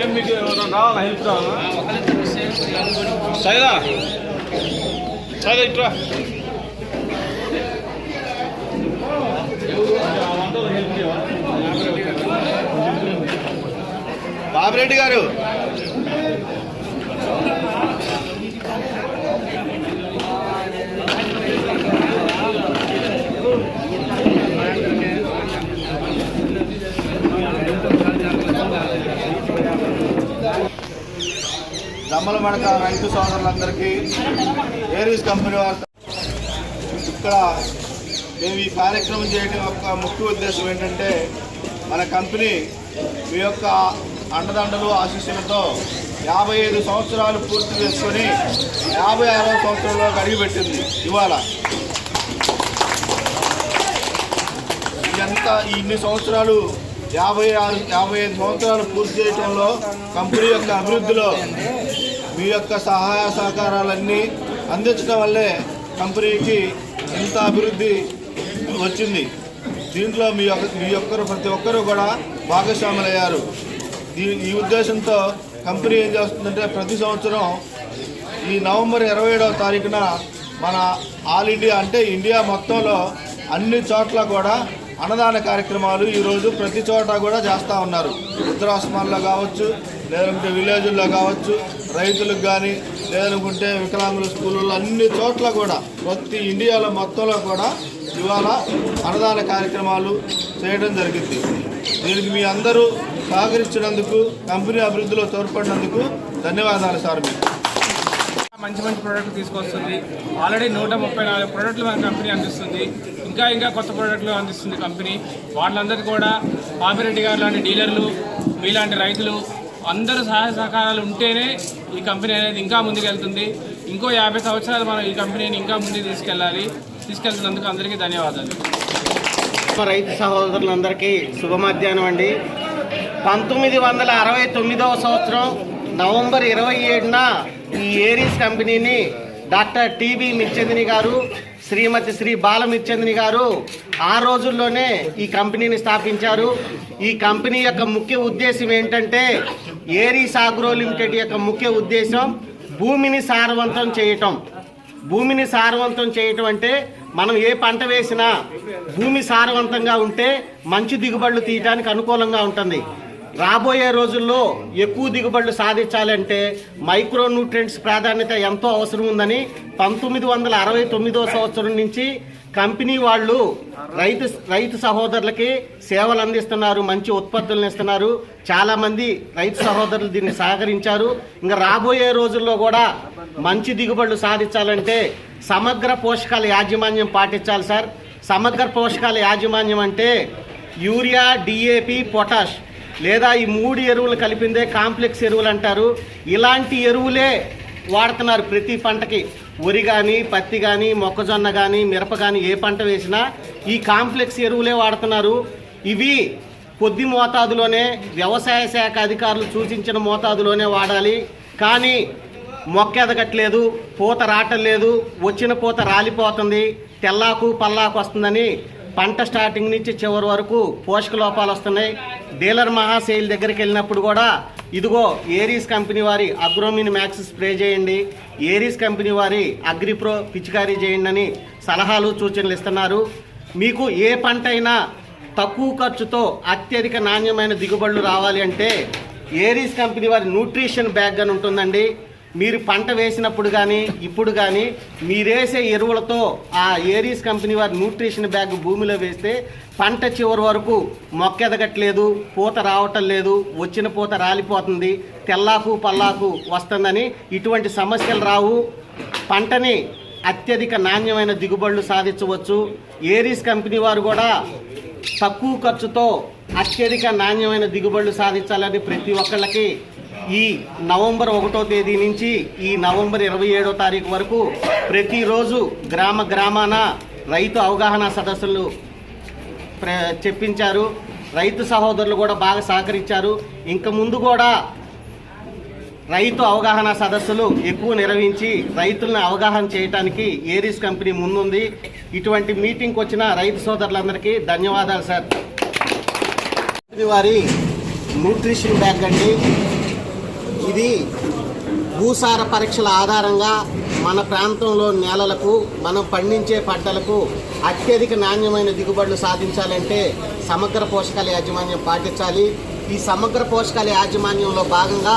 ఏం మీకు రావాలా? హెల్ప్ రావాలా సైదా సైదా ఇట్రా. బాబిరెడ్డి గారు. దమ్మల రైతు సోదరులందరికీ ఏరీస్ కంపెనీ వారు ఇక్కడ మేము ఈ కార్యక్రమం చేయడం యొక్క ముఖ్య ఉద్దేశం ఏంటంటే మన కంపెనీ మీ యొక్క అండదండలు ఆశీస్సులతో యాభై ఐదు సంవత్సరాలు పూర్తి చేసుకొని యాభై ఆరో సంవత్సరంలో అడుగుపెట్టింది ఇవాళ. ఎంత ఇన్ని సంవత్సరాలు యాభై ఆరు యాభై ఐదు సంవత్సరాలు పూర్తి చేయడంలో కంపెనీ యొక్క అభివృద్ధిలో మీ యొక్క సహాయ సహకారాలన్నీ అందించడం వల్లే కంపెనీకి ఇంత అభివృద్ధి వచ్చింది. దీంట్లో మీ యొక్క మీ ఒక్కరు ప్రతి ఒక్కరూ కూడా భాగస్వాములయ్యారు. ఈ ఈ ఉద్దేశంతో కంపెనీ ఏం చేస్తుందంటే ప్రతి సంవత్సరం ఈ నవంబర్ ఇరవై ఏడవ తారీఖున మన ఆల్ ఇండియా అంటే ఇండియా మొత్తంలో అన్ని చోట్ల కూడా అన్నదాన కార్యక్రమాలు ఈరోజు ప్రతి చోట కూడా చేస్తూ ఉన్నారు. ఉత్తరాసమాన్లో కావచ్చు లేదంటే విలేజుల్లో కావచ్చు రైతులకు కానీ లేదనుకుంటే వికలాంగుల స్కూళ్ళలో అన్ని చోట్ల కూడా ప్రతి ఇండియాలో మొత్తంలో కూడా ఇవాళ అన్నదాన కార్యక్రమాలు చేయడం జరిగింది. దీనికి మీ అందరూ సహకరించినందుకు కంపెనీ అభివృద్ధిలో తోడ్పడినందుకు ధన్యవాదాలు సార్ మీకు. మంచి మంచి ప్రోడక్ట్ తీసుకొస్తుంది. ఆల్రెడీ నూట ముప్పై నాలుగు ప్రోడక్ట్లు మన కంపెనీ అందిస్తుంది. ఇంకా ఇంకా కొత్త ప్రోడక్ట్లు అందిస్తుంది కంపెనీ. వాళ్ళందరికీ కూడా పాపిరెడ్డి గారు లాంటి డీలర్లు మీలాంటి రైతులు అందరూ సహాయ సహకారాలు ఉంటేనే ఈ కంపెనీ అనేది ఇంకా ముందుకెళ్తుంది. ఇంకో యాభై సంవత్సరాలు మనం ఈ కంపెనీని ఇంకా ముందుకు తీసుకెళ్ళాలి. తీసుకెళ్తున్నందుకు అందరికీ ధన్యవాదాలు. రైతు సహోదరులందరికీ శుభ మధ్యాహ్నం అండి. పంతొమ్మిది వందల అరవై తొమ్మిదవ సంవత్సరం నవంబర్ ఇరవై ఏడున ఈ ఏరీస్ కంపెనీని డాక్టర్ టీబీ మిచ్చందిని గారు శ్రీమతి శ్రీ బాలమిర్చంద్ని గారు ఆ రోజుల్లోనే ఈ కంపెనీని స్థాపించారు. ఈ కంపెనీ యొక్క ముఖ్య ఉద్దేశం ఏంటంటే ఏరీస్ ఆగ్రో లిమిటెడ్ యొక్క ముఖ్య ఉద్దేశం భూమిని సారవంతం చేయటం. భూమిని సారవంతం చేయటం అంటే మనం ఏ పంట వేసినా భూమి సారవంతంగా ఉంటే మంచి దిగుబడులు తీయడానికి అనుకూలంగా ఉంటుంది. రాబోయే రోజుల్లో ఎక్కువ దిగుబడులు సాధించాలంటే మైక్రో న్యూట్రియంట్స్ ప్రాధాన్యత ఎంతో అవసరం ఉందని పంతొమ్మిది వందల అరవై తొమ్మిదో సంవత్సరం నుంచి కంపెనీ వాళ్ళు రైతు రైతు సహోదరులకి సేవలు అందిస్తున్నారు మంచి ఉత్పత్తులను ఇస్తున్నారు. చాలామంది రైతు సహోదరులు దీన్ని సహకరించారు. ఇంకా రాబోయే రోజుల్లో కూడా మంచి దిగుబడులు సాధించాలంటే సమగ్ర పోషకాల యాజమాన్యం పాటించాలి సార్. సమగ్ర పోషకాల యాజమాన్యం అంటే యూరియా డిఏపి పొటాష్ లేదా ఈ మూడు ఎరువులు కలిపిందే కాంప్లెక్స్ ఎరువులు అంటారు. ఇలాంటి ఎరువులే వాడుతున్నారు ప్రతి పంటకి. వరి కానీ పత్తి కానీ మొక్కజొన్న కానీ మిరప కానీ ఏ పంట వేసినా ఈ కాంప్లెక్స్ ఎరువులే వాడుతున్నారు. ఇవి కొద్ది మోతాదులోనే వ్యవసాయ శాఖ అధికారులు సూచించిన మోతాదులోనే వాడాలి. కానీ మొక్క ఎదగట్లేదు పూత రావటం వచ్చిన పూత రాలిపోతుంది తెల్లాకు పల్లాకు వస్తుందని పంట స్టార్టింగ్ నుంచి చివరి వరకు పోషక లోపాలు వస్తున్నాయి. డీలర్ మహాశైల్ దగ్గరికి వెళ్ళినప్పుడు కూడా ఇదిగో ఏరీస్ కంపెనీ వారి అగ్రోమిన్ మ్యాక్స్ స్ప్రే చేయండి. ఏరీస్ కంపెనీ వారి అగ్రిప్రో పిచికారీ చేయండి అని సలహాలు సూచనలు ఇస్తున్నారు. మీకు ఏ పంట అయినా తక్కువ ఖర్చుతో అత్యధిక నాణ్యమైన దిగుబడులు రావాలి అంటే ఏరీస్ కంపెనీ వారి న్యూట్రిషన్ బ్యాగ్ అని ఉంటుందండి. మీరు పంట వేసినప్పుడు కానీ ఇప్పుడు కానీ మీరేసే ఎరువులతో ఆ ఏరీస్ కంపెనీ వారి న్యూట్రిషన్ బ్యాగ్ భూమిలో వేస్తే పంట చివరి వరకు మొక్క ఎదగట్లేదు పూత రావటం లేదు వచ్చిన పూత రాలిపోతుంది తెల్లాకు పల్లాకు వస్తుందని ఇటువంటి సమస్యలు రావు. పంటని అత్యధిక నాణ్యమైన దిగుబడులు సాధించవచ్చు. ఏరీస్ కంపెనీ వారు కూడా తక్కువ ఖర్చుతో అత్యధిక నాణ్యమైన దిగుబడులు సాధించాలని ప్రతి ఒక్కళ్ళకి ఈ నవంబర్ ఒకటో తేదీ నుంచి ఈ నవంబర్ ఇరవై ఏడో తారీఖు వరకు ప్రతిరోజు గ్రామ గ్రామాన రైతు అవగాహన సదస్సులు ప్ర చెప్పించారు. రైతు సహోదరులు కూడా బాగా సహకరించారు. ఇంక ముందు కూడా రైతు అవగాహన సదస్సులు ఎక్కువ నిర్వహించి రైతులను అవగాహన చేయడానికి ఏరీస్ కంపెనీ ముందుంది. ఇటువంటి మీటింగ్కి వచ్చిన రైతు సోదరులందరికీ ధన్యవాదాలు సార్. వారి న్యూట్రిషన్ బ్యాగ్ అండి. ఇది భూసార పరీక్షల ఆధారంగా మన ప్రాంతంలో నేలలకు మనం పండించే పంటలకు అత్యధిక నాణ్యమైన దిగుబడులు సాధించాలంటే సమగ్ర పోషకాల యాజమాన్యం పాటించాలి. ఈ సమగ్ర పోషకాల యాజమాన్యంలో భాగంగా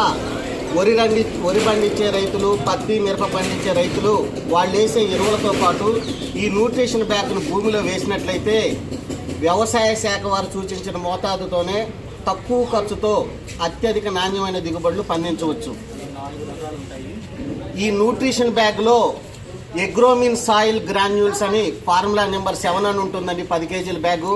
వరి రండి వరి పండించే రైతులు పత్తి మిరప పండించే రైతులు వాళ్ళు వేసే ఎరువులతో పాటు ఈ న్యూట్రిషన్ బ్యాగ్ను భూమిలో వేసినట్లయితే వ్యవసాయ శాఖ వారు సూచించిన మోతాదుతోనే తక్కువ ఖర్చుతో అత్యధిక నాణ్యమైన దిగుబడులు పండించవచ్చు. ఈ న్యూట్రిషన్ బ్యాగ్లో ఎగ్రోమిన్ సాయిల్ గ్రాన్యూల్స్ అని ఫార్ములా నెంబర్ సెవెన్ అని ఉంటుందండి పది కేజీల బ్యాగు.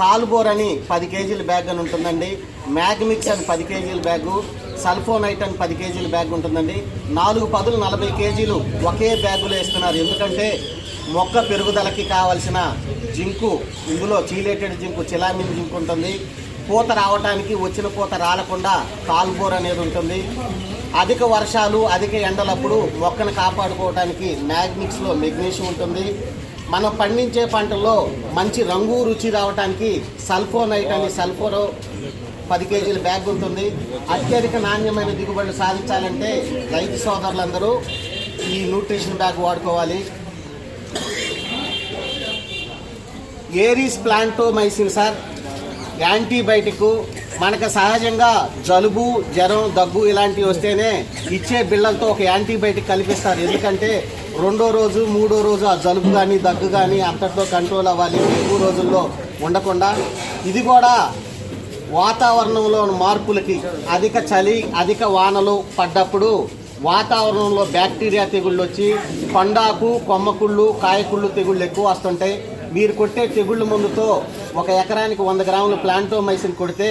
కాల్బోర్ అని పది కేజీల బ్యాగ్ అని ఉంటుందండి. మ్యాగ్మిక్స్ అని పది కేజీల బ్యాగు. సల్ఫోనైట్ అని పది కేజీల బ్యాగ్ ఉంటుందండి. నాలుగు పదులు నలభై కేజీలు ఒకే బ్యాగులో వేస్తున్నారు. ఎందుకంటే మొక్క పెరుగుదలకి కావలసిన జింకు ఇందులో చీలేటెడ్ జింకు చిలామిన్ జింకు ఉంటుంది. పూత రావడానికి వచ్చిన పూత రాలకుండా కాల్బోర్ అనేది ఉంటుంది. అధిక వర్షాలు అధిక ఎండలప్పుడు మొక్కను కాపాడుకోవడానికి మ్యాగ్నిక్స్లో మెగ్నీషియం ఉంటుంది. మనం పండించే పంటల్లో మంచి రంగు రుచి రావడానికి సల్ఫోనైట్ అని సల్ఫోరో పది కేజీల బ్యాగ్ ఉంటుంది. అత్యధిక నాణ్యమైన దిగుబడులు సాధించాలంటే రైతు సోదరులందరూ ఈ న్యూట్రిషన్ బ్యాగ్ వాడుకోవాలి. Aries Plantomycin sir. యాంటీబయాటిక్ మనకు సహజంగా జలుబు జ్వరం దగ్గు ఇలాంటివి వస్తేనే ఇచ్చే బిళ్ళలతో ఒక యాంటీబయాటిక్ కల్పిస్తారు. ఎందుకంటే రెండో రోజు మూడో రోజు ఆ జలుబు కానీ దగ్గు కానీ అంతటితో కంట్రోల్ అవ్వాలి. ఎక్కువ రోజుల్లో ఉండకుండా ఇది కూడా వాతావరణంలో మార్పులకి అధిక చలి అధిక వానలు పడ్డప్పుడు వాతావరణంలో బ్యాక్టీరియా తెగుళ్ళు వచ్చి పండాకు కొమ్మకుళ్ళు కాయకుళ్ళు తెగుళ్ళు ఎక్కువ వస్తుంటాయి. మీరు కొట్టే తెగుళ్ళ మందుతో ఒక ఎకరానికి వంద గ్రాముల ప్లాంటోమైసిన్ కొడితే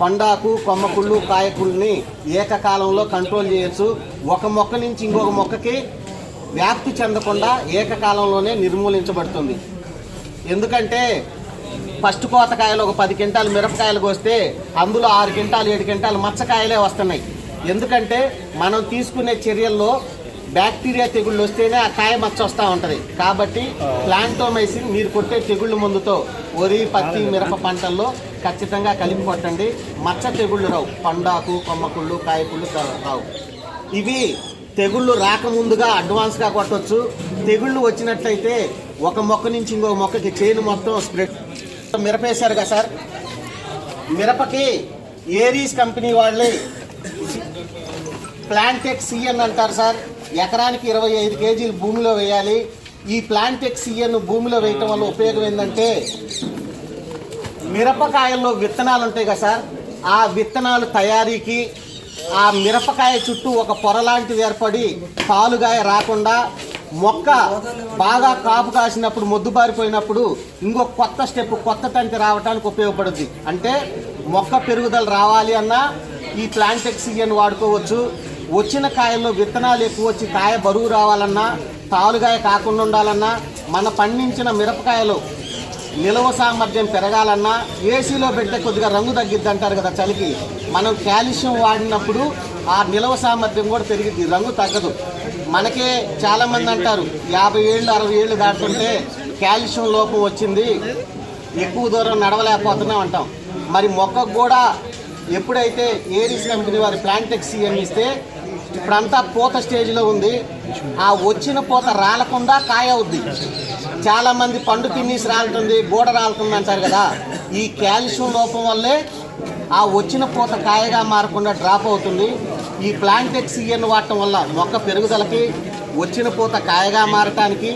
పండాకు కొమ్మకుళ్ళు కాయకుళ్ళని ఏకకాలంలో కంట్రోల్ చేయొచ్చు. ఒక మొక్క నుంచి ఇంకొక మొక్కకి వ్యాప్తి చెందకుండా ఏకకాలంలోనే నిర్మూలించబడుతుంది. ఎందుకంటే ఫస్ట్ కోతకాయలు ఒక పది క్వింటాలు మిరపకాయలు కోస్తే అందులో ఆరు క్వింటాలు ఏడు క్వింటాలు మచ్చకాయలే వస్తున్నాయి. ఎందుకంటే మనం తీసుకునే చర్యల్లో బ్యాక్టీరియా తెగుళ్ళు వస్తేనే ఆ కాయ మచ్చ వస్తూ ఉంటుంది. కాబట్టి ప్లాంటోమైసిన్ మీరు కొట్టే తెగుళ్ళ మందుతో వరి పత్తి మిరప పంటల్లో ఖచ్చితంగా కలిపి కొట్టండి. మచ్చ తెగుళ్ళు రావు. పండాకు కొమ్మకుళ్ళు కాయకుళ్ళు రావు. ఇవి తెగుళ్ళు రాకముందుగా అడ్వాన్స్గా కొట్టొచ్చు. తెగుళ్ళు వచ్చినట్లయితే ఒక మొక్క నుంచి ఇంకో మొక్కకి చేను మొత్తం స్ప్రెడ్ మిరపేశారు కదా సార్? మిరపకి ఏరీస్ కంపెనీ వాళ్ళే ప్లాంటెక్ సిఎన్ అంటారు సార్. ఎకరానికి ఇరవై ఐదు కేజీలు భూమిలో వేయాలి. ఈ ప్లాంటెక్ సిఎన్ భూమిలో వేయటం వల్ల ఉపయోగం ఏంటంటే మిరపకాయల్లో విత్తనాలు ఉంటాయి కదా సార్. ఆ విత్తనాలు తయారీకి ఆ మిరపకాయ చుట్టూ ఒక పొర లాంటిది ఏర్పడి పాలుగాయ రాకుండా మొక్క బాగా కాపు కాసినప్పుడు మొద్దుబారిపోయినప్పుడు ఇంకో కొత్త స్టెప్ కొత్త తంతి రావడానికి ఉపయోగపడుద్ది. అంటే మొక్క పెరుగుదల రావాలి అన్నా ఈ ప్లాంటెక్సిజన్ వాడుకోవచ్చు. వచ్చిన కాయల్లో విత్తనాలు ఎక్కువ వచ్చి కాయ బరువు రావాలన్నా తాలుగాయ కాకుండా ఉండాలన్నా మన పండించిన మిరపకాయలు నిల్వ సామర్థ్యం పెరగాలన్నా ఏసీలో పెడితే కొద్దిగా రంగు తగ్గిద్ది అంటారు కదా చలికి. మనం కాల్షియం వాడినప్పుడు ఆ నిల్వ సామర్థ్యం కూడా పెరిగిద్ది రంగు తగ్గదు. మనకే చాలామంది అంటారు యాభై ఏళ్ళు అరవై ఏళ్ళు దాటుతుంటే కాల్షియం లోపం వచ్చింది ఎక్కువ దూరం నడవలేకపోతున్నాం అంటాం. మరి మొక్కకు కూడా ఎప్పుడైతే ఏరీస్ కంపెనీ వారి ప్లాంటెక్స్ అని ఇస్తే ఇప్పుడంతా పూత స్టేజ్లో ఉంది. ఆ వచ్చిన పూత రాలకుండా కాయ అవుద్ది. చాలామంది పండు తినేసి రాలుతుంది గోడ రాలుతుంది అంటారు కదా. ఈ కాల్షియం లోపం వల్లే ఆ వచ్చిన పూత కాయగా మారకుండా డ్రాప్ అవుతుంది. ఈ ప్లాంటెక్స్ ఇయన్ వాడటం వల్ల మొక్క పెరుగుదలకి వచ్చిన పూత కాయగా మారటానికి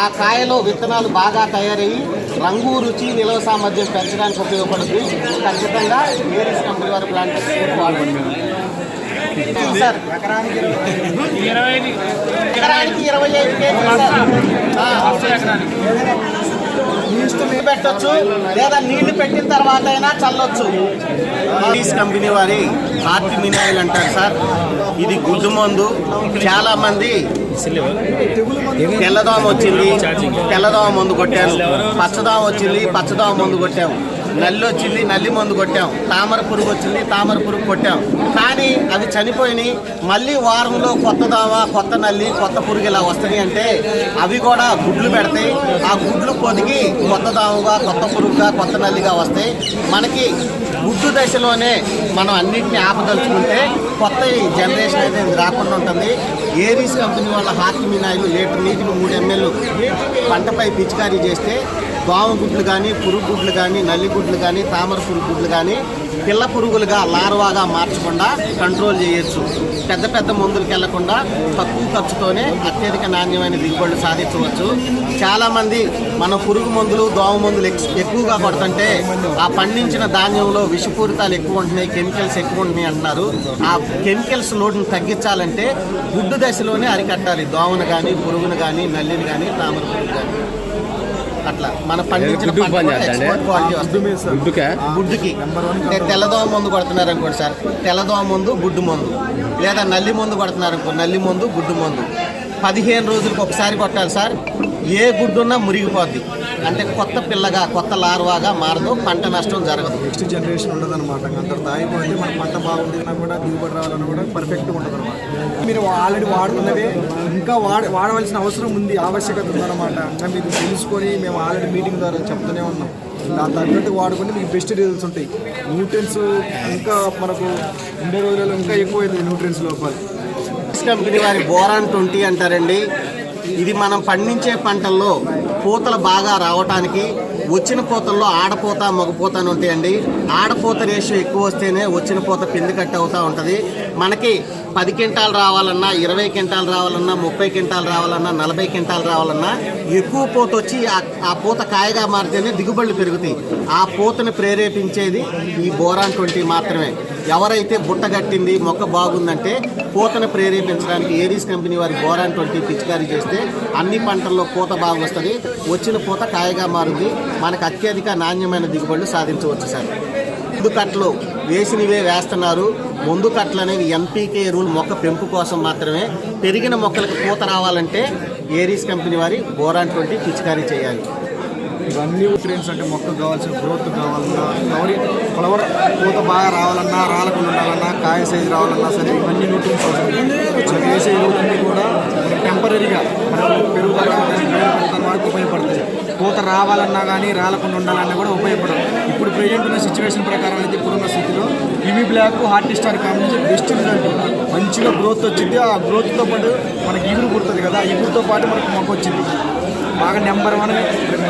ఆ కాయలో విత్తనాలు బాగా తయారయ్యి రంగు రుచి నిల్వ సామర్థ్యం పెంచడానికి ఉపయోగపడుతుంది. ఖచ్చితంగా ఏరీస్ కంపెనీ వారి ప్లాంటెక్స్ వాడుతుంది సార్ ఇరవై ఎకరానికి ఇరవై ఐదు కేజీలు పెట్టొచ్చు? లేదా నీళ్ళు పెట్టిన తర్వాత అయినా చల్లొచ్చు. ఈస్ కంపెనీ వారి హార్ట్ మినాయిల్ అంటారు సార్. ఇది గుడ్డు మందు. చాలా మంది తెల్లదోమ వచ్చింది. తెల్లదోమ మందు కొట్టాను పచ్చదోమ వచ్చింది. పచ్చదోమ మందు కొట్టాము. నల్లి వచ్చింది నల్లి మందు కొట్టాం. తామర పురుగు వచ్చింది తామర పురుగు కొట్టాం. కానీ అవి చనిపోయినాయి. మళ్ళీ వారంలో కొత్త దావ కొత్త నల్లి కొత్త పురుగు ఇలా వస్తాయి అంటే అవి కూడా గుడ్లు పెడతాయి. ఆ గుడ్లు పొదిగి కొత్త దావుగా కొత్త పురుగుగా కొత్త నల్లిగా వస్తాయి. మనకి గుడ్డు దశలోనే మనం అన్నింటినీ ఆపదలుచుకుంటే కొత్త జనరేషన్ అనేది రాకుండా ఉంటుంది. ఏరీస్ కంపెనీ వాళ్ళ హార్కిమినాయిలు లీటర్ నీటికి మూడు ఎంఎల్ పంటపై పిచికారీ చేస్తే దోమ గుడ్లు కానీ పురుగు గుడ్లు కానీ నల్లి గుడ్లు కానీ తామర పురుగు గుడ్లు కానీ పిల్ల పురుగులుగా లార్వాగా మార్చకుండా కంట్రోల్ చేయొచ్చు. పెద్ద పెద్ద మందులకు వెళ్ళకుండా తక్కువ ఖర్చుతోనే అత్యధిక నాణ్యమైన దిగుబడులు సాధించవచ్చు. చాలామంది మన పురుగు మందులు దోమ మందులు ఎక్కువగా కొడుతుంటే ఆ పండించిన ధాన్యంలో విషపూరితాలు ఎక్కువ ఉంటున్నాయి కెమికల్స్ ఎక్కువ ఉంటున్నాయి అంటున్నారు. ఆ కెమికల్స్ లోటును తగ్గించాలంటే గుడ్డు దశలోనే అరికట్టాలి. దోమను కానీ పురుగును కానీ నల్లిని కానీ తామర పురుగు కానీ అట్లా మన పండించిన. గుడ్డుకి? అంటే తెల్లదోమ మందు కొడుతున్నారు అనుకోండి సార్. తెల్లదోమ మందు గుడ్డు మందు. లేదా నల్లి మందు కొడుతున్నారు అనుకో నల్లి మందు గుడ్డు మందు. పదిహేను రోజులకు ఒకసారి కొట్టాలి సార్. ఏ గుడ్డున్నా మురిగిపోద్ది. అంటే కొత్త పిల్లగా కొత్త లార్వాగా మారదు పంట నష్టం జరగదు. నెక్స్ట్ జనరేషన్ ఉండదు అనమాట అందరు ఆగిపోతే మన పంట బాగుండినా కూడా దిగుబడి రావాలన్నా కూడా పర్ఫెక్ట్గా ఉంటుంది అనమాట మీరు ఆల్రెడీ వాడుతున్నవే ఇంకా వాడ వాడవలసిన అవసరం ఉంది ఆవశ్యకత ఉందన్నమాట. ఇంకా మీకు తెలుసుకొని మేము ఆల్రెడీ మీటింగ్ ద్వారా చెప్తూనే ఉన్నాం. దాని తగ్గట్టు వాడుకుంటే మీకు బెస్ట్ రిజల్ట్స్ ఉంటాయి. న్యూట్రియన్స్ ఇంకా మనకు ఉండే రోజులలో ఇంకా ఎక్కువ అవుతుంది న్యూట్రియన్స్ లోపాలు. కంపెనీ వారి బోరాన్ ట్వంటీ అంటారండి. ఇది మనం పండించే పంటల్లో పూతలు బాగా రావటానికి వచ్చిన పూతల్లో ఆడపూత మగపూత అని ఉంటాయండి. ఆడపూత రేషియో ఎక్కువ వస్తేనే వచ్చిన పూత పిండి కట్ అవుతూ ఉంటుంది. మనకి పది క్వింటాలు రావాలన్నా ఇరవై క్వింటాలు రావాలన్నా ముప్పై క్వింటాలు రావాలన్నా నలభై క్వింటాలు రావాలన్నా ఎక్కువ పూత వచ్చి ఆ పూత కాయగా మారితేనే దిగుబడులు పెరుగుతాయి. ఆ పూతను ప్రేరేపించేది ఈ బోరాన్ ట్వంటీ మాత్రమే. ఎవరైతే బుట్ట కట్టింది మొక్క బాగుందంటే పూతను ప్రేరేపించడానికి ఏరీస్ కంపెనీ వారి బోరాన్ ట్వంటీ పిచికారీ చేస్తే అన్ని పంటల్లో పూత బాగా వస్తుంది. వచ్చిన పూత కాయగా మారుంది మనకు అత్యధిక నాణ్యమైన దిగుబడులు సాధించవచ్చు సార్. ముందు కట్లు వేసినవే వేస్తున్నారు. ముందు కట్లు అనేవి ఎంపీకే ఎరువులు మొక్క పెంపు కోసం మాత్రమే. పెరిగిన మొక్కలకు పూత రావాలంటే ఏరీస్ కంపెనీ వారి బోరాన్ ట్వంటీ పిచికారీ చేయాలి. ఇవన్నీ న్యూట్రియన్స్ అంటే మొక్కకు కావాల్సిన గ్రోత్ కావాలన్నా ఫ్లవర్ ఫ్లవర్ పూత బాగా రావాలన్నా రాలకుండా ఉండాలన్నా కాయ సైజు రావాలన్నా సరే ఇవన్నీ న్యూట్రియన్స్ అవసరం వేసే ఎరువులన్నీ కూడా టెంపరీగా మనం పెరుగుదల వరకు పూత రావాలన్నా కానీ రాలకుండా ఉండాలన్నా కూడా ఉపయోగపడదు ఇప్పుడు ప్రజెంట్ ఉన్న సిచ్యువేషన్ ప్రకారం అయితే ఇప్పుడున్న స్థితిలో ఇవి black heart star combination best result మంచిగా గ్రోత్ వచ్చింది. ఆ గ్రోత్తో పాటు మనకి ఇగురు పుడుతుంది కదా ఆ ఇగురుతో పాటు మనకు మొక్క వచ్చింది బాగా నెంబర్ వన్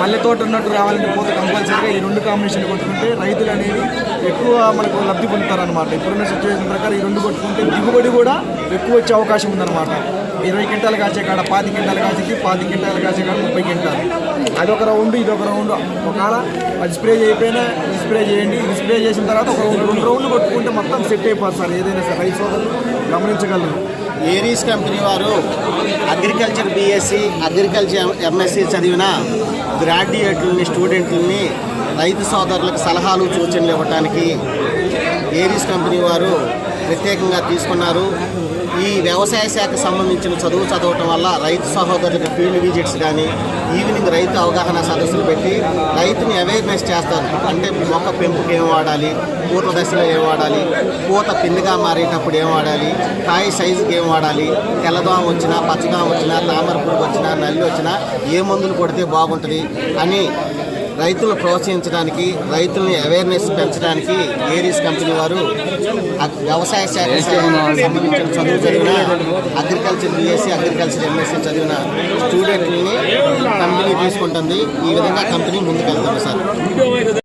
మల్లె తోట ఉన్నట్టు రావాలంటే పోతే కంపల్సరీగా ఈ రెండు కాంబినేషన్ కొట్టుకుంటే రైతులు అనేది ఎక్కువ మనకు లబ్ధి పొందుతారనమాట ఇప్పుడున్న సిచ్యువేషన్ ప్రకారం ఈ రెండు కొట్టుకుంటే దిగుబడి కూడా ఎక్కువ వచ్చే అవకాశం ఉందన్నమాట. ఇరవై క్వింటాలు కాసే కాడ పాతి క్వింటాలు కాసేకి పాతి క్వింటాలు కాసే కాడ ముప్పై క్వింటాలు. అదొక రౌండ్ ఇదొక రౌండ్. ఒకవేళ అది స్ప్రే చేయకపోయినా ఇది స్ప్రే చేయండి ఇది స్ప్రే చేసిన తర్వాత ఒక రెండు రౌండ్లు కొట్టుకుంటే మొత్తం సెట్ అయిపోతుంది సార్. ఏదైనా సార్ రైతు సోదరులు గమనించగలరు. ఏరీస్ కంపెనీ వారు అగ్రికల్చర్ బీఎస్సీ అగ్రికల్చర్ ఎంఎస్సీ చదివిన గ్రాడ్యుయేట్లని స్టూడెంట్లని రైతు సోదరులకు సలహాలు సూచనలు ఇవ్వడానికి ఏరీస్ కంపెనీ వారు ప్రత్యేకంగా తీసుకున్నారు. ఈ వ్యవసాయ శాఖకు సంబంధించిన చదువు చదవటం వల్ల రైతు సహోదరులకు ఫీల్డ్ విజిట్స్ కానీ ఈవినింగ్ రైతు అవగాహన సదస్సులు పెట్టి రైతుని అవేర్నెస్ చేస్తారు. అంటే మొక్క పెంపుకి ఏం వాడాలి? పూత దశలో ఏం వాడాలి? పూత పిండిగా మారేటప్పుడు ఏం వాడాలి? కాయ సైజుకి ఏం వాడాలి? తెల్లదోమ వచ్చినా పచ్చదోమ వచ్చినా తామర పురుగు వచ్చినా నల్లి వచ్చినా ఏ మందులు కొడితే బాగుంటుంది? అని రైతులను ప్రోత్సహించడానికి రైతుల్ని అవేర్నెస్ పెంచడానికి ఏరీస్ కంపెనీ వారు వ్యవసాయ శాఖ సంబంధించిన చదువు చదివిన అగ్రికల్చర్ బీఎస్సీ అగ్రికల్చర్ ఎంఎస్సీ చదివిన స్టూడెంట్లని కంపెనీ తీసుకుంటుంది. ఈ విధంగా కంపెనీ ముందుకెళ్తుంది సార్.